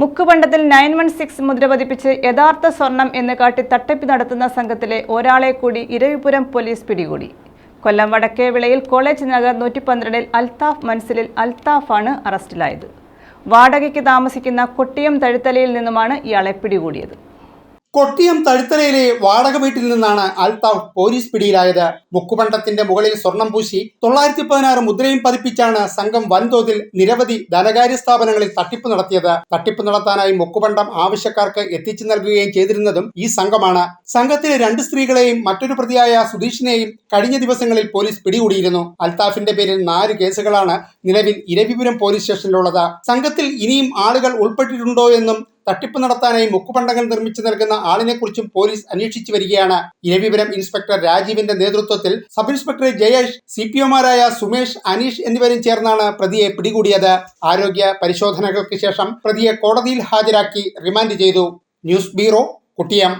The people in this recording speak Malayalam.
മുക്കുപണ്ടത്തിൽ നയൻ വൺ സിക്സ് മുദ്ര പതിപ്പിച്ച് യഥാർത്ഥ സ്വർണം എന്ന് കാട്ടി തട്ടിപ്പ് നടത്തുന്ന സംഘത്തിലെ ഒരാളെ കൂടി ഇരവിപുരം പോലീസ് പിടികൂടി. കൊല്ലം വടക്കേവിളയിൽ കോളേജ് നഗർ നൂറ്റി പന്ത്രണ്ടിൽ അൽത്താഫ് മൻസിലിൽ അൽത്താഫാണ് അറസ്റ്റിലായത്. വാടകയ്ക്ക് താമസിക്കുന്ന കൊട്ടിയം തഴുത്തലയിൽ നിന്നുമാണ് ഇയാളെ പിടികൂടിയത്. കൊട്ടിയം തഴുത്തലയിലെ വാടക വീട്ടിൽ നിന്നാണ് അൽത്താഫ് പോലീസ് പിടിയിലായത്. മുക്കുപണ്ടത്തിന്റെ മുകളിൽ സ്വർണം പൂശി തൊള്ളായിരത്തി പതിനാറ് മുദ്രയും പതിപ്പിച്ചാണ് സംഘം വൻതോതിൽ നിരവധി ധനകാര്യ സ്ഥാപനങ്ങളിൽ തട്ടിപ്പ് നടത്തിയത്. തട്ടിപ്പ് നടത്താനായി മുക്കുപണ്ടം ആവശ്യക്കാർക്ക് എത്തിച്ചു നൽകുകയും ചെയ്തിരുന്നതും ഈ സംഘമാണ്. സംഘത്തിലെ രണ്ട് സ്ത്രീകളെയും മറ്റൊരു പ്രതിയായ സുധീഷിനെയും കഴിഞ്ഞ ദിവസങ്ങളിൽ പോലീസ് പിടികൂടിയിരുന്നു. അൽത്താഫിന്റെ പേരിൽ നാല് കേസുകളാണ് നിലവിൽ ഇരവിപുരം പോലീസ് സ്റ്റേഷനിലുള്ളത്. സംഘത്തിൽ ഇനിയും ആളുകൾ ഉൾപ്പെട്ടിട്ടുണ്ടോ എന്നും തട്ടിപ്പ് നടത്താനായി മുക്കുപണ്ടങ്ങൾ നിർമ്മിച്ചു നൽകുന്ന ആളിനെക്കുറിച്ചും പോലീസ് അന്വേഷിച്ചു വരികയാണ്. ഇരവിപുരം ഇൻസ്പെക്ടർ രാജീവിന്റെ നേതൃത്വത്തിൽ sub inspector Jayesh C P ഒമാരായ Sumesh Aneesh എന്നിവരും ചേർന്നാണ് പ്രതിയെ പിടികൂടിയത്. ആരോഗ്യ പരിശോധനകൾക്ക് ശേഷം പ്രതിയെ കോടതിയിൽ ഹാജരാക്കി റിമാൻഡ് ചെയ്തു. News bureau Kuttiyam.